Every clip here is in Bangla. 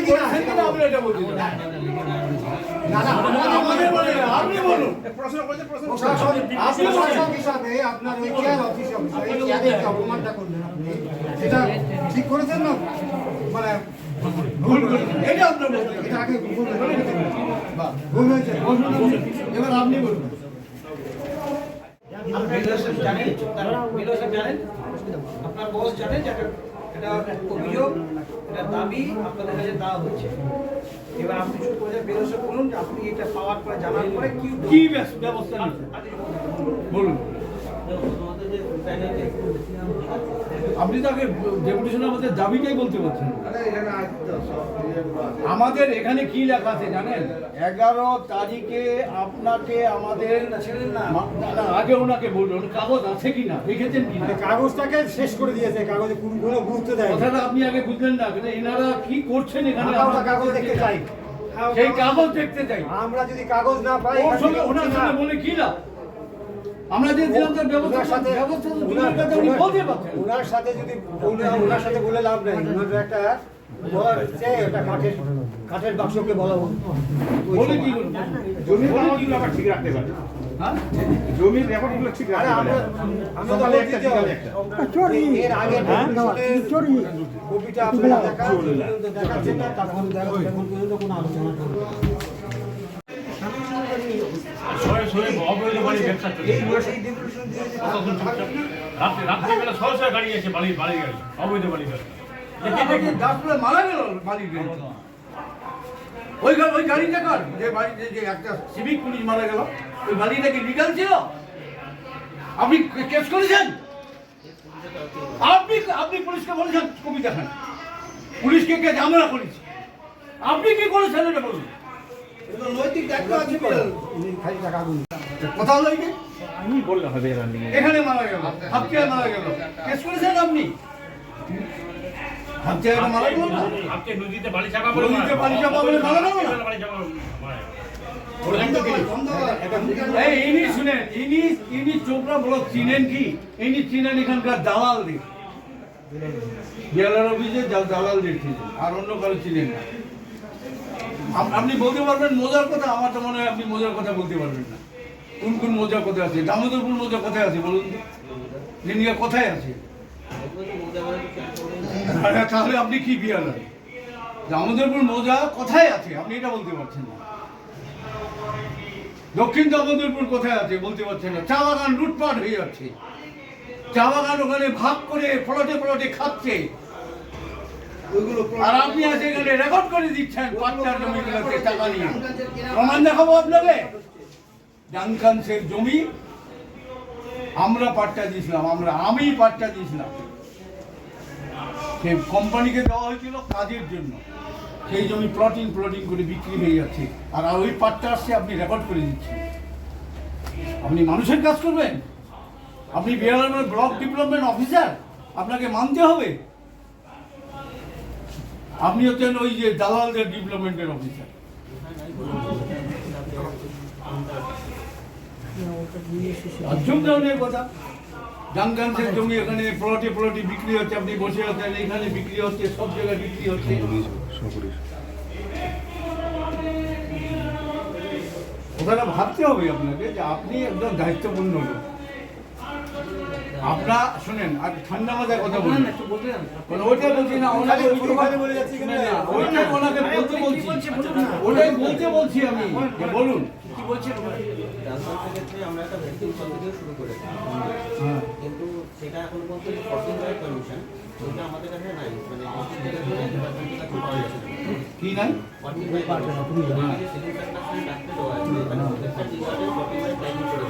কিনা আপনি এটা বলতে না না আমাদের বলে আপনি বলুন। প্রশাসন আপনি প্রশাসক হিসাবে আপনার ওই চেয়ার অফিস অফিসার এই চেয়ারে অপমানটা করলেন আপনি। এটা ঠিক করেছেন না? মানে ভুল এটা আপনার বলতে এটা আগে ভুল হয়েছে। ভুল হয়েছে। এবার আপনি বলুন। আপনার জানেন জানেন আপনার বস জানেন যে এটা- অভিযোগ এটা দাবি আপনাদের কাছে দেওয়া হচ্ছে এবার আপনি চুপ করে বেরোসে বলুন যে আপনি এটা পাওয়ার পরে জানার পরে কি কি ব্যবস্থা নিচ্ছেন বলুন। আপনি তো আগে ডেপুটেশন আমাদের দাবিটাই বলতে পারছেন আমাদের এখানে কি লেখা আছে জানেন? এগারো তারিখে আপনাকে আমাদের না। না, না, আগে ওনাকে বলুন কাগজ আছে কিনা লিখেছেন কিনা? মানে কাগজটাকে শেষ করে দিয়েছে কাগজে কোনো গুরুত্ব দেয় না। কথাটা আপনি আগে বুঝলেন না কিন্তু এনারা কি করছেন এখানে? আমরা কাগজ দেখতে চাই। সেই কাগজ দেখতে চাই। আমরা যদি কাগজ না পাই ওনার সঙ্গে বলে কি লাভ? আমরা যে দিলাম তার ব্যবস্থা সাথে ব্যবস্থা ওনার- সাথে যদি ওনার সাথে বলে লাভ নেই। ওনার একটা কাঠের কাঠের বাক্সকে বলা ঠিক রাখতে পারে? হ্যাঁ? জমির রেকর্ডগুলো ঠিক রাখতে পারে। তো একটা, এর আগে ভবিষ্যতে কবিটা আপনারা দেখাচ্ছেন না দেখা তখন পর্যন্ত কোনো আলোচনা করব রাত্রিবেলা শো শো গাড়ি আছে বাড়ি বাড়ি গাড়ি অবৈধ বাড়ি ব্যবসা দেখি দেখি? দাসপুরে মারা গেল বাড়ির ওই ওই গাড়িটা কার? যে বাড়িতে যে একটা সিভিক পুলিশ মারা গেল। ওই গাড়িটা কি লিগাল ছিল? আপনি কেস করেছেন? আপনি আপনি পুলিশকে বলেছেন কবি দেখান। পুলিশকে কে আমরা করেছি। আপনি কি করেছেন এটা বলুন। কোথাও লাগে আমি বললে হবে এখানে মারা গেল হাতিয়ায় মারা গেল। কেস করেছেন আপনি? হাতিয়ায় মারা গেল না? আজকে নদীতে বাড়ি চাপা পড়ে নদীতে বাড়ি চাপা পড়ে মারা গেল না? বাড়ি চাপা মারা গেল। এই ইনি শুনেন ইনি ইনি চোপড়া ব্লক চিনেন কি? ইনি চিনেন এখানকার দালালদের। জেলার অফিসে দালালদের চিনেন আর অন্য কারও চিনেন না। আপনি বলতে পারবেন মজার কথা, আমার তো মনে হয় আপনি মজার কথা বলতে পারবেন না। কোন কোন মজার কথা আছে? দামোদরপুর মজা কোথায় আছে, বলুন তো। জিনিয়া কোথায় আছে। আরে তাহলে আপনি কি বিয়ার দামোদরপুর মজা কোথায় আছে, আপনি এটা বলতে পারছেন না। দক্ষিণ দামোদরপুর কোথায় আছে, বলতে পারছেন না। চা বাগান লুটপাট হয়ে যাচ্ছে। চা বাগান ওখানে ভাগ করে প্লটে প্লটে খাচ্ছে। আর আপনি এখানে রেকর্ড করে দিচ্ছেন পাট্টার জমিগুলোতে টাকা নিয়ে। প্রমাণ দেখাবো আপনাকে? ডানকানসের জমি। আমরা পাট্টা দিয়েছিলাম আমরা আমি পাট্টা দিয়েছিলাম। সেই কোম্পানিকে দেওয়া হয়েছিল কাজের জন্য। সেই জমি প্লটিং প্লটিং করে বিক্রি হয়ে যাচ্ছে। আর ওই পাটটা আসছে আপনি রেকর্ড করে দিচ্ছেন। আপনি মানুষের কাজ করবেন? আপনি বিহারের ব্লক ডেভেলপমেন্ট অফিসার আপনাকে মানতে হবে। আপনি হচ্ছেন ওই যে দালালদের ডেভেলপমেন্টের অফিসার কথা। জমি এখানে বিক্রি হচ্ছে, আপনি বসে আছেন, এখানে বিক্রি হচ্ছে, সব জায়গায় বিক্রি ভাবতে হবে আপনাকে যে আপনি একজন দায়িত্বপূর্ণ লোক। আপনার শুনেন আর ঠান্ডা মাথায় কথা বলুন একটু বলতে দেন। মানে ওইটা বলছি না ওনাকে ওইটা- বলে ওইটা ওনাকে বলতে বলছি। ওটাই বলতে বলছি আমি বলুন। কি বলছেন আমরা একটা ভ্যাকসিন থেকে শুরু করেছি হ্যাঁ। কিন্তু সেটা এখন পর্যন্ত রাইট ওইটা আমাদের কাছে নাই। মানে hospital এর জন্য department এর কাছে পাওয়া যাচ্ছে না।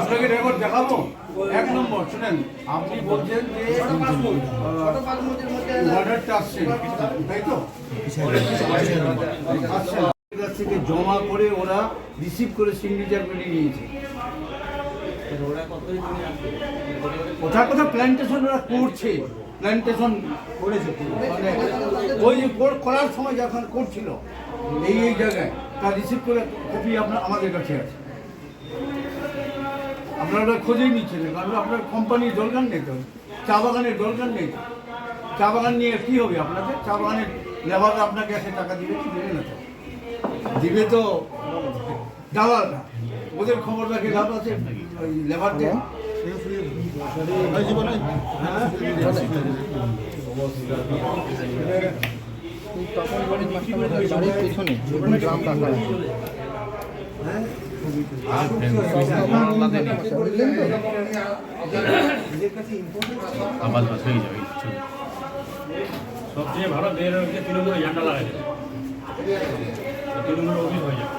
আপনাকে রেকর্ড দেখাবো? এক নম্বর শুনেন আপনি বলছেন যে অর্ডারটা আসছে। তাই তো? আসছে কাছ থেকে জমা করে ওরা রিসিভ করে সিগনেচার করে নিয়েছে। কোথায় কোথায়? প্ল্যান্টেশন ওরা করছে। প্ল্যান্টেশন করেছে। মানে ওই করার সময় যখন করছিল এই এই জায়গায় তার রিসিভ করে কপি আপনার, আমাদের কাছে আছে। আপনারা খোঁজেই নিচ্ছেন, কারণ আপনার কোম্পানির দরকার নেই তো। চা বাগানের দরকার নেই। তো। চা বাগান নিয়ে কী হবে আপনাকে চা বাগানের লেবাররা আপনাকে এসে টাকা দিবে কি দিবে না তো? দিবে তো দালালরা ওদের খবর রাখে লাভ আছে ওই লেবার লেবারদের বাস হয়ে যাবে ছবি সবচেয়ে ভালো। মেয়ের হচ্ছে তৃণমূলে ঝান্ডা লাগাই দেবে তৃণমূলের অফিস হয়ে যাবে